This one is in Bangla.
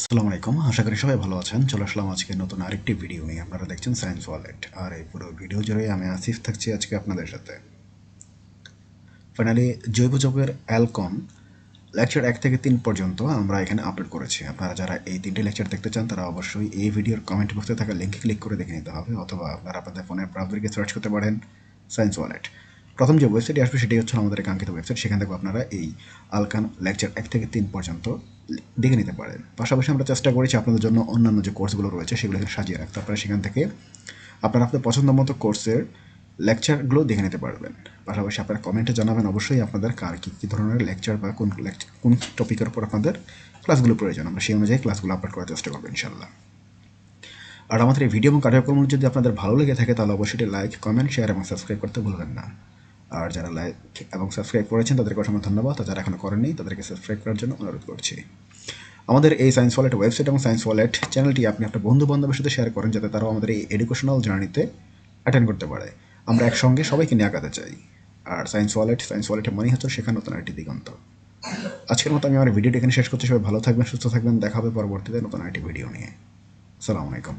আসসালামু আলাইকুম। আশা করি সবাই ভালো আছেন। চলে আসলাম আজকে নতুন আরেকটি ভিডিও নিয়ে। আপনারা দেখছেন সায়েন্স ওয়ালেট আর এই পুরো ভিডিও জুড়ে আমি আসিফ থাকছি আজকে আপনাদের সাথে। ফাইনালি জৈব যৌগের অ্যালকন লেকচার এক থেকে তিন পর্যন্ত আমরা এখানে আপলোড করেছি। আপনারা যারা এই তিনটি লেকচার দেখতে চান, তারা অবশ্যই এই ভিডিওর কমেন্ট বক্সে থাকা লিঙ্কে ক্লিক করে দেখে নিতে হবে, অথবা আপনারা আপনাদের ফোনের ব্রাউজারকে সার্চ করতে পারেন সায়েন্স ওয়ালেট প্রথম যে ওয়েবসাইটটি আসবে সেটি হচ্ছে আমাদের কাঙ্ক্ষিত ওয়েবসাইট সেখান থেকে আপনারা এই আলকান লেকচার এক থেকে তিন পর্যন্ত দেখে নিতে পারেন। পাশাপাশি আমরা চেষ্টা করেছি আপনাদের জন্য অন্যান্য যে কোর্সগুলো রয়েছে সেগুলো এখানে সাজিয়ে রাখতে। আপনারা সেখান থেকে আপনারা আপনাদের পছন্দ মতো কোর্সের লেকচারগুলো দেখে নিতে পারবেন। পাশাপাশি আপনারা কমেন্টে জানাবেন অবশ্যই আপনাদের কার কী কী ধরনের লেকচার বা কোন লেকচার কোন টপিকের উপর আপনাদের ক্লাসগুলো প্রয়োজন। আমরা সেই অনুযায়ী ক্লাসগুলো আপলোড করার চেষ্টা করব ইনশাল্লাহ আর আমাদের এই ভিডিও এবং কার্যক্রম যদি আপনাদের ভালো লেগে থাকে তাহলে অবশ্যই লাইক কমেন্ট শেয়ার এবং সাবস্ক্রাইব করতে ভুলবেন না। আর যারা লাইক এবং সাবস্ক্রাইব করেছেন, তাদেরকে অসংখ্য ধন্যবাদ। আর যারা এখনও করেননি, তাদেরকে সাবস্ক্রাইব করার জন্য অনুরোধ করছি। আমাদের এই সায়েন্স ওয়ালেট ওয়েবসাইট এবং সায়েন্স ওয়ালেট চ্যানেলটি আপনি আপনার বন্ধু বান্ধবের সাথে শেয়ার করেন, যাতে তারাও আমাদের এই এডুকেশনাল জার্নিতে অ্যাটেন্ড করতে পারে। আমরা একসঙ্গে সবাইকে নিয়ে আগাতে চাই। আর সায়েন্স ওয়ালেট সায়েন্স ওয়ালেটের মানেই হচ্ছে শেখার নতুন একটি দিগন্ত। আজকের মতো আমি আমার ভিডিওটি এখানে শেষ করতে সবাই ভালো থাকবেন, সুস্থ থাকবেন। দেখা হবে পরবর্তীতে নতুন একটি ভিডিও নিয়ে। আসসালামু আলাইকুম।